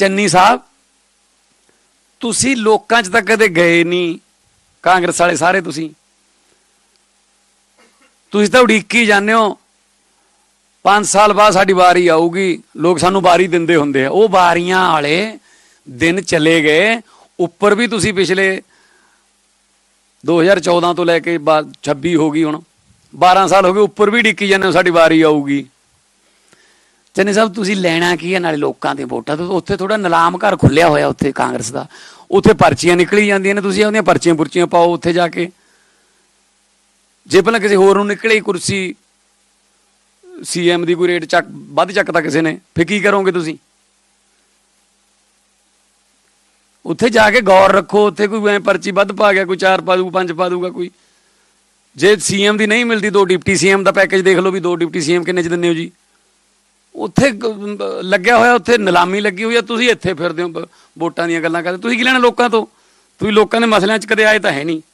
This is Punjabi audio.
ਚੰਨੀ ਸਾਹਿਬ, ਤੁਸੀਂ ਲੋਕਾਂ 'ਚ ਤਾਂ ਕਦੇ ਗਏ ਨਹੀਂ, ਕਾਂਗਰਸ ਵਾਲੇ ਸਾਰੇ ਤੁਸੀਂ। ਤੁਸੀਂ ਤਾਂ ਉਡੀਕੀ ਜਾਂਦੇ ਹੋ 5 ਸਾਲ ਬਾਅਦ ਸਾਡੀ ਵਾਰੀ ਆਊਗੀ, ਲੋਕ ਸਾਨੂੰ ਵਾਰੀ ਦਿੰਦੇ ਹੁੰਦੇ ਆ। ਉਹ ਵਾਰੀਆਂ ਵਾਲੇ ਦਿਨ ਚਲੇ ਗਏ, ਉੱਪਰ ਵੀ ਤੁਸੀਂ ਪਿਛਲੇ 2014 ਤੋਂ ਲੈ ਕੇ ਬਾ- 26 ਹੋ ਗਈ ਹੁਣ 12 ਸਾਲ ਹੋ ਗਏ, ਉੱਪਰ ਵੀ ਡਿੱਕੀ ਜਾਂਦੇ ਹੋ, ਸਾਡੀ ਵਾਰੀ ਆਊਗੀ। ਚੰਨੀ ਸਾਹਿਬ ਤੁਸੀਂ ਲੈਣਾ ਕੀ ਹੈ ਨਾਲੇ ਲੋਕਾਂ ਦੇ ਵੋਟਾਂ ਤੋਂ ਉੱਥੇ ਥੋੜਾ ਨਿਲਾਮ ਘਰ ਖੁੱਲਿਆ ਹੋਇਆ ਉੱਥੇ ਕਾਂਗਰਸ ਦਾ। ਉੱਥੇ ਪਰਚੀਆਂ ਨਿਕਲੀ ਜਾਂਦੀਆਂ ਨੇ, ਤੁਸੀਂ ਉਹਦੀਆਂ ਪਰਚੀਆਂ ਪੁਰਚੀਆਂ ਪਾਓ ਉੱਥੇ ਜਾ ਕੇ। ਜੇ ਪਹਿਲਾਂ ਕਿਸੇ ਹੋਰ ਨੂੰ ਨਿਕਲੇ ਕੁਰਸੀ ਸੀਐਮ ਦੀ ਕੋਈ ਰੇਟ ਚੱਕ, ਵੱਧ ਚੱਕਦਾ ਕਿਸੇ ਨੇ, ਫਿਰ ਕੀ ਕਰੋਗੇ ਤੁਸੀਂ? ਉੱਥੇ ਜਾ ਕੇ ਗੌਰ ਰੱਖੋ, ਉੱਥੇ ਕੋਈ ਐ ਪਰਚੀ ਵੱਧ ਪਾ ਗਿਆ, ਕੋਈ ਚਾਰ ਪਾ ਦੂਗਾ ਪੰਜ ਪਾ ਦੂਗਾ ਕੋਈ। ਜੇ ਸੀਐਮ ਦੀ ਨਹੀਂ ਮਿਲਦੀ ਦੋ ਡਿਪਟੀ ਸੀਐਮ ਦਾ ਪੈਕੇਜ ਦੇਖ ਲਓ ਵੀ ਦੋ ਡਿਪਟੀ ਸੀਐਮ ਕਿੰਨੇ ਚ ਦਿੰਦੇ ਹੋ ਜੀ। ਉੱਥੇ ਲੱਗਿਆ ਹੋਇਆ, ਉੱਥੇ ਨਿਲਾਮੀ ਲੱਗੀ ਹੋਈ ਆ, ਤੁਸੀਂ ਇੱਥੇ ਫਿਰਦੇ ਹੋ ਵੋਟਾਂ ਦੀਆਂ ਗੱਲਾਂ ਕਰਦੇ ਤੁਸੀਂ ਕੀ ਲੈਣਾ ਲੋਕਾਂ ਤੋਂ? ਤੁਸੀਂ ਲੋਕਾਂ ਦੇ ਮਸਲਿਆਂ 'ਚ ਕਦੇ ਆਏ ਤਾਂ ਹੈ ਨਹੀਂ।